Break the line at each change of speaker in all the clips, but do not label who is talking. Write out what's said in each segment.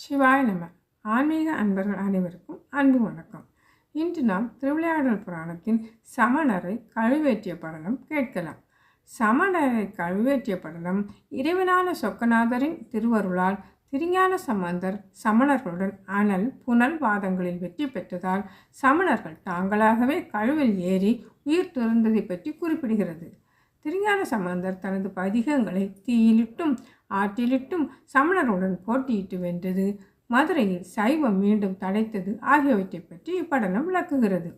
சிவாய நம. ஆன்மீக அன்பர்கள் அனைவருக்கும் அன்பு வணக்கம். இன்று நாம் திருவிளையாடல் புராணத்தின் சமணரை கழுவேற்றிய படலம் கேட்கலாம். சமணரை கழுவேற்றிய படலம் இறைவனான சொக்கநாதரின் திருவருளால் திருஞான சம்பந்தர் சமணர்களுடன் அனல் புனல் வாதங்களில் வெற்றி பெற்றதால் சமணர்கள் தாங்களாகவே கழுவில் ஏறி உயிர் துறந்ததை பற்றி குறிப்பிடுகிறது. திருஞான சம்பந்தர் தனது பதிகங்களை தீயிலிட்டும் ஆற்றிலிட்டும் சமணருடன் போட்டியிட்டு வென்றது. மதுரையில் சைவம் மீண்டும் தடைத்தது ஆகியவற்றை பற்றி இப்படலம் விளக்குகிறது.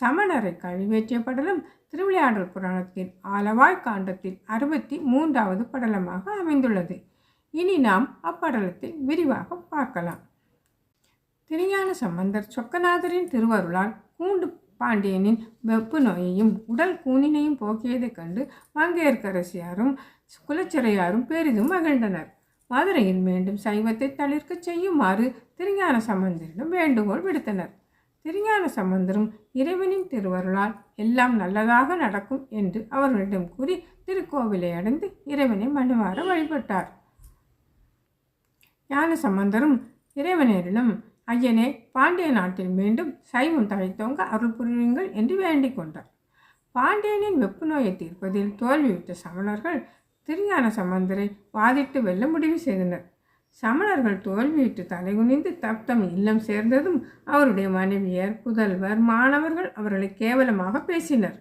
சமணரை கழிவேற்றிய படலம் திருவிளையாடல் புராணத்தின் ஆலவாய் காண்டத்தில் அறுபத்தி மூன்றாவது படலமாக அமைந்துள்ளது. இனி நாம் அப்படலத்தை விரிவாக பார்க்கலாம். திருஞான சம்பந்தர் சொக்கநாதரின் திருவருளால் கூண்டு பாண்டியனின் வெப்பு நோயையும் உடல் கூனினையும் போக்கியதைக் கண்டு மங்கையர்க்கரசியாரும் குலச்சிறையாரும் பெரிதும் மகிழ்ந்தனர். மதுரையில் மீண்டும் சைவத்தை தளிர்க்கச் செய்யுமாறு திருஞான சம்பந்தரிடம் வேண்டுகோள் விடுத்தனர். திருஞான சம்பந்தரும் இறைவனின் திருவருளால் எல்லாம் நல்லதாக நடக்கும் என்று அவர்களிடம் கூறி திருக்கோவிலை அடைந்து இறைவனை மனுவார வழிபட்டார். ஞான சம்பந்தரும் இறைவனரிடம் ஐயனே பாண்டிய நாட்டில் மீண்டும் சைவம் தழைத்தோங்க அருள் புரியுங்கள் என்று வேண்டிக் கொண்டார். பாண்டியனின் வெப்பு நோயை தீர்ப்பதில் தோல்வியுற்ற சமணர்கள் திருஞான சம்பந்தரை வாதிட்டு வெல்ல முடிவு செய்தனர். சமணர்கள் தோல்வியுற்று தலைகுனிந்து தப்தம் இல்லம் சேர்ந்ததும் அவருடைய மனைவியர் புதல்வர் மாணவர்கள் அவர்களை கேவலமாக பேசினர்.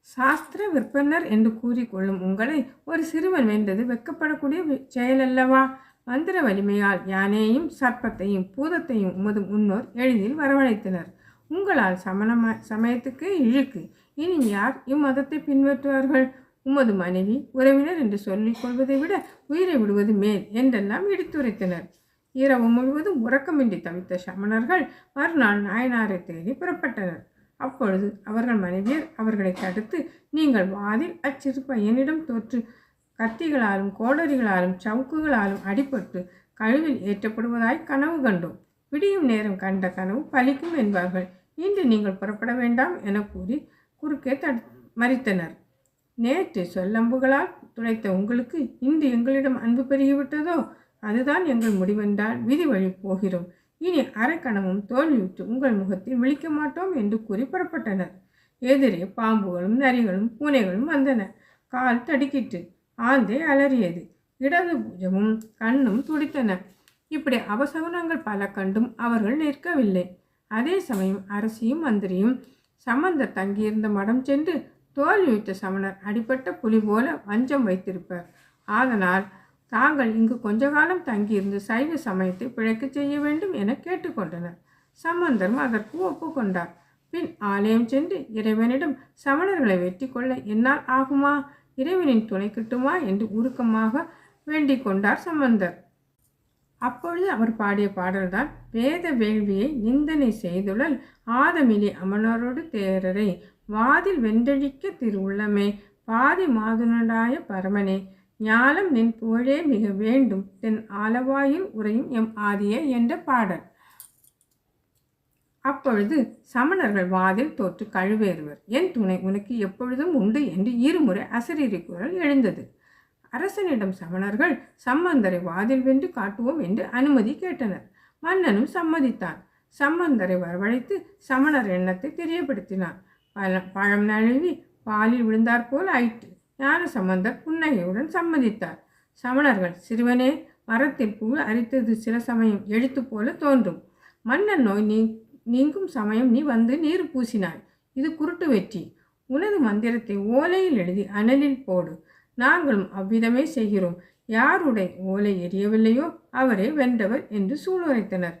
சாஸ்திர விற்பனர் என்று கூறிக்கொள்ளும் உங்களை ஒரு சிறுவன் வென்றது வெக்கப்படக்கூடிய செயலல்லவா? மந்திர வலிமையால் யானையையும் சர்ப்பத்தையும் பூதத்தையும் உமது முன்னோர் எளிதில் வரவழைத்தனர். உங்களால் சமணம சமயத்துக்கு இழுக்கு. இனி யார் இம்மதத்தை பின்பற்றுவார்கள்? உமது மனைவி உறவினர் என்று சொல்லிக் கொள்வதை விட உயிரை விடுவது மேல் என்றெல்லாம் இடித்துரைத்தனர் இரவு முழுவதும் உறக்கமின்றி தவித்த சமணர்கள் மறுநாள் நாயனாரை தேடி புறப்பட்டனர். அப்பொழுது அவர்கள் மனைவியர் அவர்களை தடுத்து நீங்கள் வாதில் அச்சிறு பையனிடம் தோற்று கத்திகளாலும் கோடரிகளாலும் சவுக்குகளாலும் அடிபட்டு கழுவில் ஏற்றப்படுவதாய் கனவு கண்டோம். விடியும் நேரம் கண்ட கனவு பலிக்கும் என்பார்கள். இன்று நீங்கள் புறப்பட வேண்டாம் என கூறி குறுக்கே த மறித்தனர். நேற்று சொல்லம்புகளால் துளைத்த உங்களுக்கு இன்று எங்களிடம் அன்பு பெருகிவிட்டதோ? அதுதான் எங்கள் முடிவென்றால் விதி வழி போகிறோம். இனி அரைக்கணமும் தோல்வியுற்று உங்கள் முகத்தில் விழிக்க மாட்டோம் என்று கூறி புறப்பட்டனர். எதிரே பாம்புகளும் நரிகளும் பூனைகளும் வந்தன. கால் தடுக்கிட்டு ஆந்தை அலறியது. இடது பூஜமும் கண்ணும் துடித்தன. இப்படி அவசகுனங்கள் பல கண்டும் அவர்கள் நிற்கவில்லை. அதே சமயம் அரசியும் மந்திரியும் சம்பந்தர் தங்கியிருந்த மடம் சென்று தோல்வியுற்ற சமணர் அடிப்பட்ட புலி போல வஞ்சம் வைத்திருப்பர். ஆதலால் தாங்கள் இங்கு கொஞ்ச காலம் தங்கியிருந்து சைவ சமயத்தை பிழைக்கச் செய்ய வேண்டும் என கேட்டுக்கொண்டனர். சம்பந்தரும் அதற்கு ஒப்புக்கொண்டார். பின் ஆலயம் சென்று இறைவனிடம் சமணர்களை வெற்றி கொள்ள என்னால் ஆகுமா? இறைவனின் துணை கிட்டுமா என்று உருக்கமாக வேண்டிக் கொண்டார் சம்பந்தர். அப்பொழுது அவர் பாடிய பாடல்தான் வேத வேள்வியை நிந்தனை செய்துள்ளல். ஆதமிலி அமனரோடு தேரரை வாதில் வென்றழிக்க திருவுள்ளமே. பாதி மாதுனடாய பரமனே ஞாலம் நின் புகழே மிக வேண்டும். தென் ஆலவாயில் உறையும் எம் ஆதியே என்ற பாடல். அப்பொழுது சமணர்கள் வாதில் தோற்று கழுவேறுவர். என் துணை உனக்கு எப்பொழுதும் உண்டு என்று இருமுறை அசரீரி குரல் எழுந்தது. அரசனிடம் சமணர்கள் சம்பந்தரை வாதில் வென்று காட்டுவோம் என்று அனுமதி கேட்டனர். மன்னனும் சம்மதித்தான். சம்பந்தரை வரவழைத்து சமணர் எண்ணத்தை தெரியப்படுத்தினான் பழ பழம் நழுவி பாலில் விழுந்தாற்போல் ஆயிற்று. ஞான சம்பந்தர் புன்னகையுடன் சம்மதித்தார். சமணர்கள் சிறுவனே மரத்தில் புழு அரித்தது சில சமயம் எழுத்து போல தோன்றும். மன்னன் நோய் நீ நீங்கும் சமயம் நீ வந்து நீர் பூசினாய். இது குருட்டு வெற்றி. உனது மந்திரத்தை ஓலையில் எழுதி அனலில் போடு. நாங்களும் அவ்விதமே செய்கிறோம். யாருடைய ஓலை எரியவில்லையோ அவரே வென்றவர் என்று சூளுரைத்தனர்.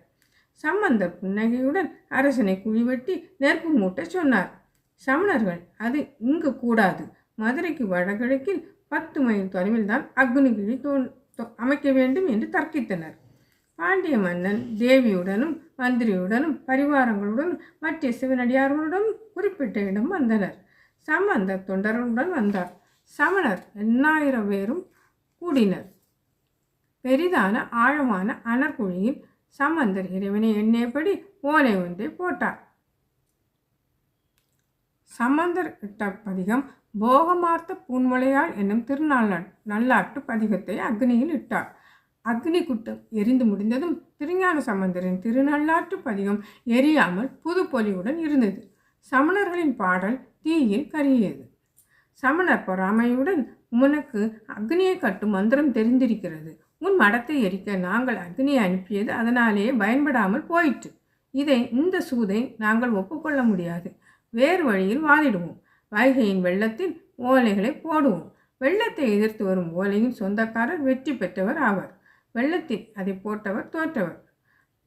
சம்பந்தர் புன்னகையுடன் அரசனை குழிவெட்டி நெருப்பு மூட்டச் சொன்னார். சமணர்கள் அது இங்கு கூடாது. மதுரைக்கு வடகிழக்கில் பத்து மைல் தொலைவில் தான் அக்னிகிரி தோ- அமைக்க வேண்டும் என்று தர்க்கித்தனர். பாண்டிய மன்னன் தேவியுடனும் மந்திரியுடனும் பரிவாரங்களுடனும் மற்ற சிவனடியார்களுடனும் குறிப்பிட்ட இடம் வந்தனர். சம்பந்த தொண்டர்களுடன் வந்தார். சமணர் எண்ணாயிரம் பேரும் கூடினர். பெரிதான ஆழமான அனர்குழியில் சம்பந்தர் இறைவனை எண்ணியபடி ஓலை ஒன்றை போட்டார். சம்பந்தர் இட்ட பதிகம் போகமார்த்த பூன்முளையாள் என்னும் திருநாள் நல்லாட்டு பதிகத்தை அக்னியில் இட்டார். அக்னி குட்டம் எரிந்து முடிந்ததும் திருஞான சம்பந்தரின் திருநள்ளாற்று பதிகம் எரியாமல் புது பொலிவுடன் இருந்தது. சமணர்களின் பாடல் தீயில் கருகியது. சமணர் பொறாமையுடன் உனக்கு அக்னியை கட்டும் மந்திரம் தெரிந்திருக்கிறது. உன் மடத்தை எரிக்க நாங்கள் அக்னியை அனுப்பியது அதனாலேயே பயன்படாமல் போயிற்று. இதை இந்த சூதை நாங்கள் ஒப்புக்கொள்ள முடியாது. வேறு வழியில் வாதிடுவோம். வைகையின் வெள்ளத்தில் ஓலைகளை போடுவோம். வெள்ளத்தை எதிர்த்து வரும் ஓலையின் சொந்தக்காரர் வெற்றி பெற்றவர் ஆவர். வெள்ளத்தில் அதை போட்டவர் தோற்றவர்.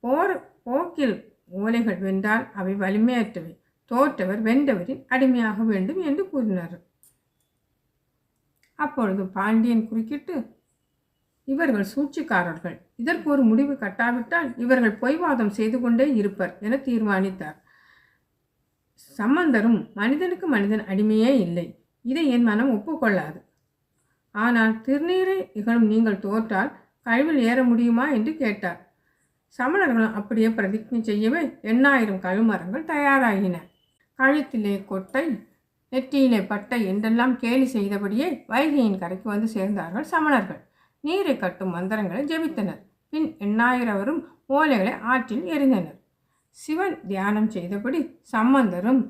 போர் போக்கில் ஓலைகள் வென்றால் அவை வலிமையற்றவை. தோற்றவர் வென்றவரின் அடிமையாக வேண்டும் என்று கூறினார். அப்பொழுது பாண்டியன் குறுக்கிட்டு இவர்கள் சூழ்ச்சிக்காரர்கள். இதற்கு ஒரு முடிவு கட்டாவிட்டால் இவர்கள் பொய்வாதம் செய்து கொண்டே இருப்பர் என தீர்மானித்தார். சம்பந்தரும் மனிதனுக்கு மனிதன் அடிமையே இல்லை. இதை என் மனம் ஒப்புக்கொள்ளாது. ஆனால் திருநீரை இகழும் நீங்கள் தோற்றால் கழிவில் ஏற முடியுமா என்று கேட்டார். சமணர்களும் அப்படியே பிரதிஜை செய்யவே எண்ணாயிரம் கழுமரங்கள் தயாராகின. கழுத்திலே கொட்டை நெற்றியிலே பட்டை என்றெல்லாம் கேலி செய்தபடியே வைகையின் கரைக்கு வந்து சேர்ந்தார்கள் சமணர்கள். நீரை கட்டும் மந்திரங்களை ஜெபித்தனர். பின் எண்ணாயிரவரும் ஓலைகளை ஆற்றில் எறிந்தனர். சிவன் தியானம் செய்தபடி சம்பந்தரும்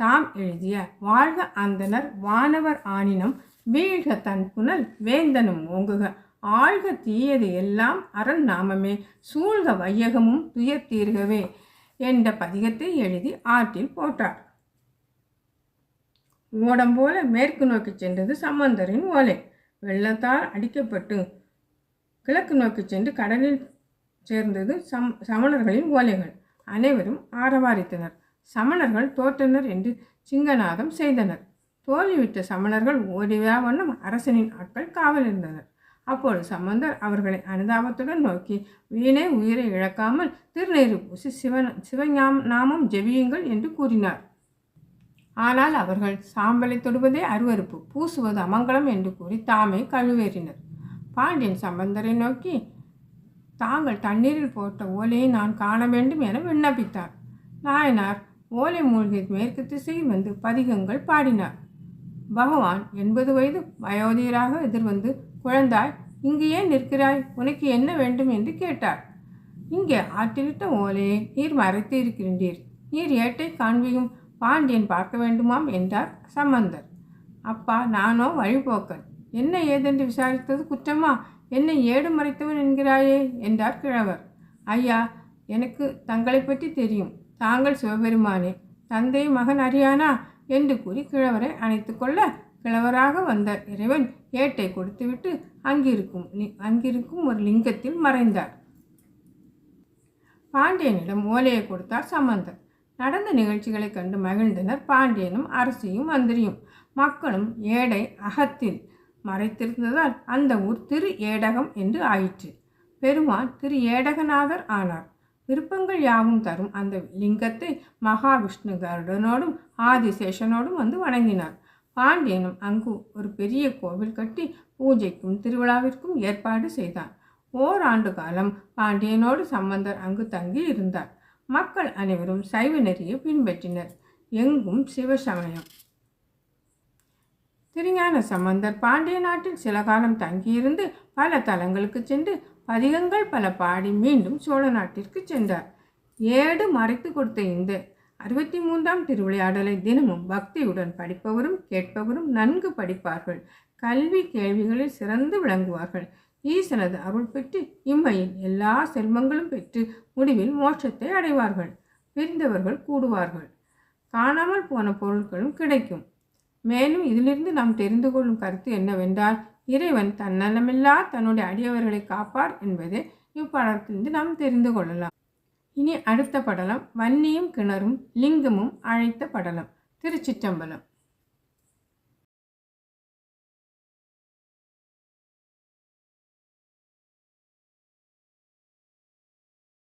தாம் எழுதிய வாழ்க அந்தனர் வானவர் ஆனினம் வீழ்க தன் புனல் வேந்தனும் ஓங்குக ஆழ்க தீயது எல்லாம் அரண் நாமமே. சூழ்க வையகமும் துயர் தீர்கவே என்ற பதிகத்தை எழுதி ஆற்றில் போட்டார். ஓடம் போல மேற்கு நோக்கி சென்றது சம்பந்தரின் ஓலை. வெள்ளத்தால் அடிக்கப்பட்டு கிழக்கு நோக்கி சென்று கடலில் சேர்ந்தது சம் சமணர்களின் ஓலைகள். அனைவரும் ஆரவாரித்தனர். சமணர்கள் தோற்றனர் என்று சிங்கநாதம் செய்தனர். தோல்விவிட்ட சமணர்கள் ஓடிவா வண்ணம் அரசனின் ஆட்கள் காவலிருந்தனர். அப்போது சம்பந்தர் அவர்களை அனுதாபத்துடன் நோக்கி வீணே உயிரை இழக்காமல் திருநீறு பூசி சிவன் சிவஞாம் நாமம் ஜெபியுங்கள் என்று கூறினார். ஆனால் அவர்கள் சாம்பலை தொடுவதே அருவறுப்பு பூசுவது அமங்கலம் என்று கூறி தாமே கழுவேறினர். பாண்டியன் சம்பந்தரை நோக்கி தாங்கள் தண்ணீரில் போட்ட ஓலையை நான் காண வேண்டும் என விண்ணப்பித்தார். நாயனார் ஓலை மூழ்கி மேற்கு திசையில் வந்து பதிகங்கள் பாடினார். பகவான் எண்பது வயது வயோதிகராக எதிர்வந்து குழந்தாய் இங்கு ஏன் நிற்கிறாய்? உனக்கு என்ன வேண்டும் என்று கேட்டார். இங்கே ஆற்றிலிட்ட ஓலையை நீர் மறைத்து இருக்கின்றீர். நீர் ஏட்டை காண்பியும் பாண்டியன் பார்க்க வேண்டுமாம் என்றார் சம்பந்தர். அப்பா நானோ வழிபோக்கன். என்ன ஏதென்று விசாரித்தது குற்றமா? என்னை ஏடு மறைத்தவன் என்கிறாயே என்றார் கிழவர். ஐயா எனக்கு தங்களை பற்றி தெரியும். தாங்கள் சிவபெருமானே தந்தை மகன் அறியானா என்று கூறி கிழவரை அணைத்து கொள்ள கிழவராக வந்த இறைவன் ஏட்டை கொடுத்துவிட்டு அங்கிருக்கும் அங்கிருக்கும் ஒரு லிங்கத்தில் மறைந்தார். பாண்டியனிடம் ஓலையை கொடுத்தார் சம்பந்தர் நடந்த நிகழ்ச்சிகளை கண்டு மகிழ்ந்தனர். பாண்டியனும் அரசியும் மந்திரியும். மக்களும் ஏடை அகத்தில் மறைத்திருந்ததால் அந்த ஊர் திரு ஏடகம் என்று ஆயிற்று. பெருமான் திரு ஏடகநாதர் ஆனார். விருப்பங்கள் யாவும் தரும் அந்த லிங்கத்தை மகாவிஷ்ணு கருடனோடும் ஆதிசேஷனோடும் வந்து வணங்கினார். பாண்டியனும் அங்கு ஒரு பெரிய கோவில் கட்டி பூஜைக்கும் திருவிழாவிற்கும் ஏற்பாடு செய்தான். ஓராண்டு காலம் பாண்டியனோடு சம்பந்தர் அங்கு தங்கி இருந்தார். மக்கள் அனைவரும் சைவ நெறியை பின்பற்றினர். எங்கும் சிவசமயம். திருஞான சம்பந்தர் பாண்டிய நாட்டில் சில காலம் தங்கியிருந்து பல தலங்களுக்கு சென்று பதிகங்கள் பல பாடி மீண்டும் சோழ நாட்டிற்கு சென்றார். ஏடு மறைத்து கொடுத்த இந்த அறுபத்தி மூன்றாம் திருவிளையாடலை தினமும் பக்தியுடன் படிப்பவரும் கேட்பவரும் நன்கு படிப்பார்கள். கல்வி கேள்விகளில் சிறந்து விளங்குவார்கள். ஈசனது அருள் பெற்று இம்மையில் எல்லா செல்வங்களும் பெற்று முடிவில் மோட்சத்தை அடைவார்கள். பிரிந்தவர்கள் கூடுவார்கள். காணாமல் போன பொருட்களும் கிடைக்கும். மேலும் இதிலிருந்து நாம் தெரிந்து கொள்ளும் கருத்து என்னவென்றால் இறைவன் தன்னலமில்லா தன்னுடைய அடியவர்களை காப்பார் என்பதை இப்படத்திலிருந்து நாம் தெரிந்து கொள்ளலாம். இனி அடுத்த படலம் வன்னியும் கிணறும் லிங்கமும் அழைத்த படலம். திருச்சிற்றம்பலம்.